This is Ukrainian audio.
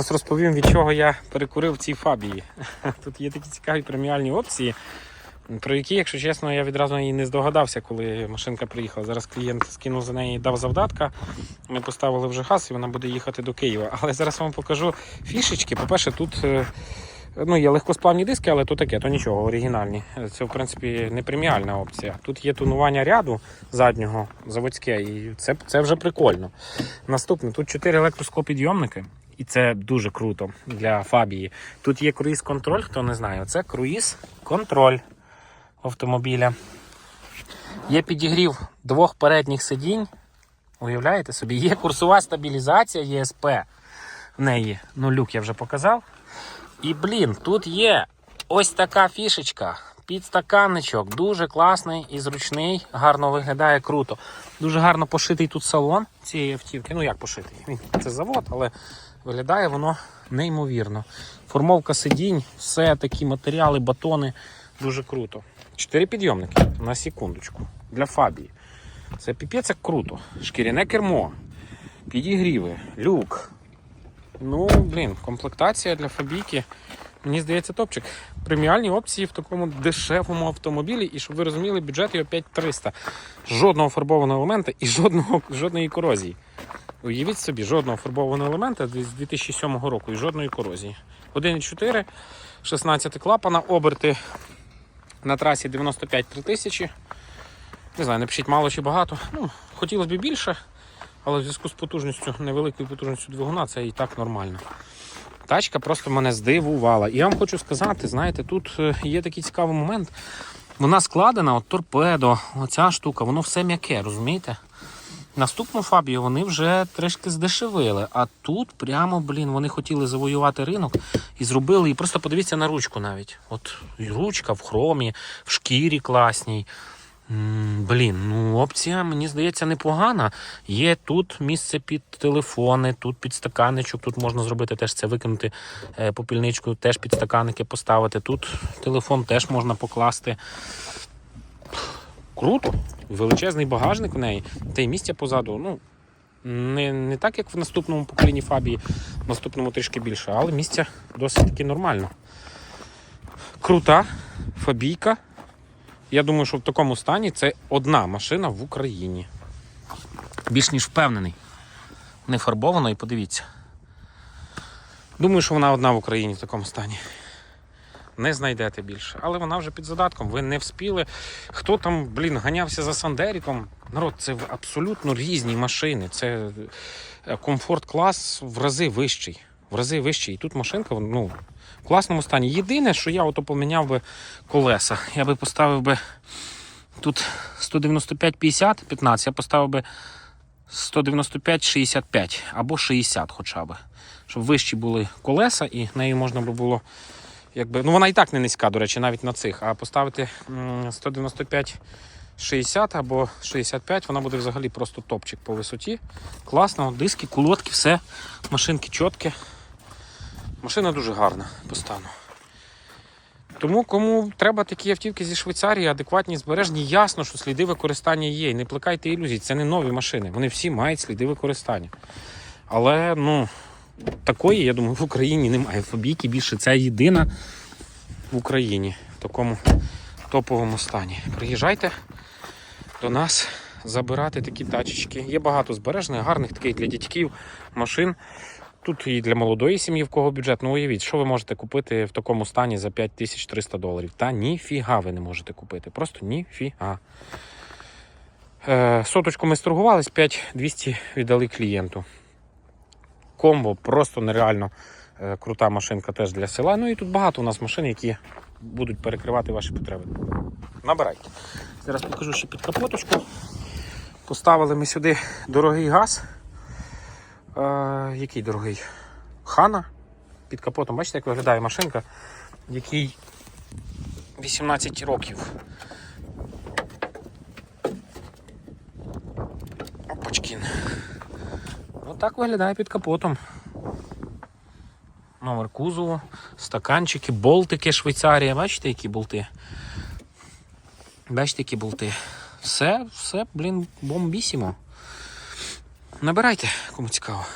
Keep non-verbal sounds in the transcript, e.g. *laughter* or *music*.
Зараз розповім, від чого я перекурив цій фабії. *laughs* Тут є такі цікаві преміальні опції, про які, якщо чесно, я відразу і не здогадався, коли машинка приїхала. Зараз клієнт скинув за неї, дав завдатка. Ми поставили вже газ і вона буде їхати до Києва. Але зараз вам покажу фішечки. По-перше, тут. Ну, є легкосплавні диски, але то таке, то нічого, оригінальні. Це, в принципі, не преміальна опція. Тут є тонування ряду заднього заводське, і це, це вже прикольно. Наступне, тут 4 електросклопідйомники, і це дуже круто для фабії. Тут є круїз-контроль, хто не знає, це круїз-контроль автомобіля. Є підігрів двох передніх сидінь. Уявляєте собі, є курсова стабілізація ЄСП в неї. Ну, люк я вже показав. І блін, тут є ось така фішечка. Підстаканничок, дуже класний і зручний, гарно виглядає круто. Дуже гарно пошитий тут салон цієї автівки. Ну як пошитий? Це завод, але виглядає воно неймовірно. Формовка сидінь, все такі матеріали, батони. Дуже круто. Чотири підйомники на секундочку для фабії. Це піпець як круто. Шкіряне кермо, підігріви, люк, Ну, блін, комплектація для фабійки. Мені здається, топчик. Преміальні опції в такому дешевому автомобілі, і щоб ви розуміли, бюджет його 5300. Жодного фарбованого елемента і жодного, жодної корозії. Уявіть собі, жодного фарбованого елемента з 2007 року і жодної корозії. 1,4, 16 клапана, оберти на трасі 95 3000. Не знаю, напишіть мало чи багато. Ну, хотілося б більше. Але в зв'язку з потужністю, невеликою потужністю двигуна, це і так нормально. Тачка просто мене здивувала. І я вам хочу сказати, знаєте, тут е, є такий цікавий момент. Вона складена, от торпедо, оця штука, воно все м'яке, розумієте? Наступну фабію вони вже трішки здешевили. А тут прямо, блін, вони хотіли завоювати ринок і зробили. І просто подивіться на ручку навіть. От ручка в хромі, в шкірі класній. Блін, ну опція, мені здається, непогана. Є тут місце під телефони, тут підстаканничок, тут можна зробити теж це викинути е, попільничку, теж підстаканники поставити. Тут телефон теж можна покласти. Круто. Величезний багажник в неї. Та й місця позаду. Ну, не, не так, як в наступному поколінні Фабії, в наступному трішки більше, але місця досить таки нормально. Крута фабійка. Я думаю, що в такому стані це одна машина в Україні. Більш ніж впевнений. Не фарбовано і подивіться. Думаю, що вона одна в Україні в такому стані. Не знайдете більше. Але вона вже під задатком. Ви не вспіли. Хто там, блін, ганявся за Сандеріком? Народ, це абсолютно різні машини. Це е, комфорт-клас в рази вищий. В рази вищий. І тут машинка, ну, в класному стані. Єдине, що я ото поміняв би колеса. Я би поставив би тут 195-50, 15, я поставив би 195-65 або 60 хоча б. Щоб вищі були колеса і нею можна би було. Якби, ну вона і так не низька, до речі, навіть на цих. А поставити м, 195 60 або 65, вона буде взагалі просто топчик по висоті. Класно, диски, кулотки, все, машинки чіткі. Машина дуже гарна по стану. Тому кому треба такі автівки зі Швейцарії, адекватні, збережні, ясно, що сліди використання є. І не плекайте ілюзій, це не нові машини. Вони всі мають сліди використання. Але ну, такої, я думаю, в Україні немає. Фабійки більше це єдина в Україні в такому топовому стані. Приїжджайте до нас забирати такі тачечки. Є багато збережних, гарних таких для дітьків машин. Тут і для молодої сім'ї, в кого бюджет. Ну уявіть, що ви можете купити в такому стані за 5300 доларів. Та ніфіга ви не можете купити. Просто ніфіга. Е, соточку ми сторгувались, 5200 віддали клієнту. Комбо просто нереально е, крута машинка теж для села. Ну і тут багато у нас машин, які будуть перекривати ваші потреби. Набирайте. Зараз покажу ще під капоточку. Поставили ми сюди дорогий газ. Е, який дорогий? Хана. Під капотом, бачите, як виглядає машинка, який 18 років. Опачкін. Отак виглядає під капотом. Номер кузову, стаканчики, болтики Швейцарія. Бачите, які болти? Бачите, які болти? Все, все, блін, бомбісімо. Набирайте, кому цікаво.